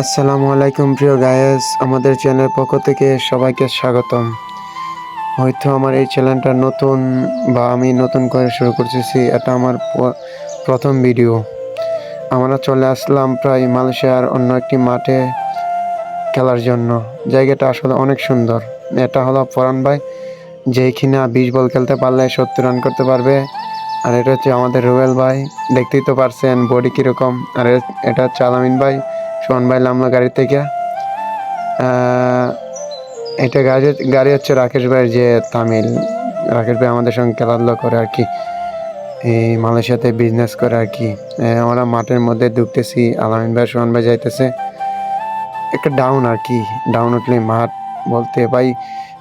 আসসালামু আলাইকুম, প্রিয় গায়েস। আমাদের চ্যানেল পক্ষ থেকে সবাইকে স্বাগতম। হয়তো আমার এই চ্যানেলটা নতুন বা আমি নতুন করে শুরু করতেছি, এটা আমার প্রথম ভিডিও। আমরা চলে আসলাম প্রায় মালয়েশিয়ার অন্য একটি মাঠে খেলার জন্য। জায়গাটা আসলে অনেক সুন্দর। এটা হলো পরান ভাই যেইখানে বিশ বল খেলতে পারলে সত্তর রান করতে পারবে। আর এটা হচ্ছে আমাদের রুবেল ভাই, দেখতেই তো পারছেন বডি কীরকম। আর এটা হচ্ছে আলামিন ভাই সোহান ভাই নামলো গাড়ি থেকে। এটা গাড়ি গাড়ি হচ্ছে রাকেশ ভাই যে তামিল। রাকেশ ভাই আমাদের সঙ্গে খেলাধুলা করে আর কি। এই মালয়েশিয়াতে বিজনেস করে আর কি। আমরা মাঠের মধ্যে ঢুকতেছি, আলামিন ভাই, সোহান ভাই যাইতেছে। একটা ডাউন আর কি ডাউন উঠলে মাঠ বলতে, ভাই,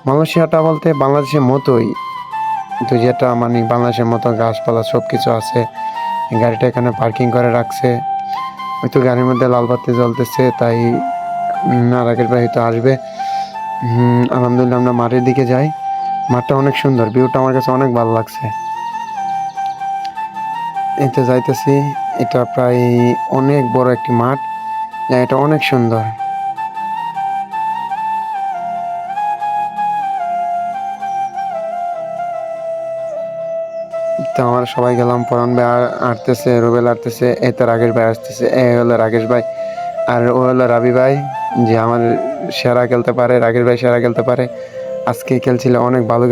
মালয়েশিয়াটা বলতে বাংলাদেশের মতোই। তো যেটা মানে বাংলাদেশের মতো গাছপালা সব কিছু আছে গাড়িটা এখানে পার্কিং করে রাখছে। হয়তো গাড়ির মধ্যে লাল বাতি জ্বলতেছে, তাই নারাকের ভাই হয়তো আসবে। আলহামদুলিল্লাহ আমরা মাঠের দিকে যাই। মাঠটা অনেক সুন্দর, ভিউটা আমার কাছে অনেক ভালো লাগছে। এতে যাইতেছি, এটা প্রায় অনেক বড় একটি মাঠ এটা অনেক সুন্দর। তো আমরা সবাই গেলাম পরান ভাই আটতেছে রুবেল আটতেছে এ তো রাকেশ ভাই আসতেছে এ হলো রাকেশ ভাই। আর ও হলো রাবি ভাই, যে আমার সেরা খেলতে পারে রাকেশ ভাই সেরা খেলতে পারে। আজকে খেলছিল অনেক ভালো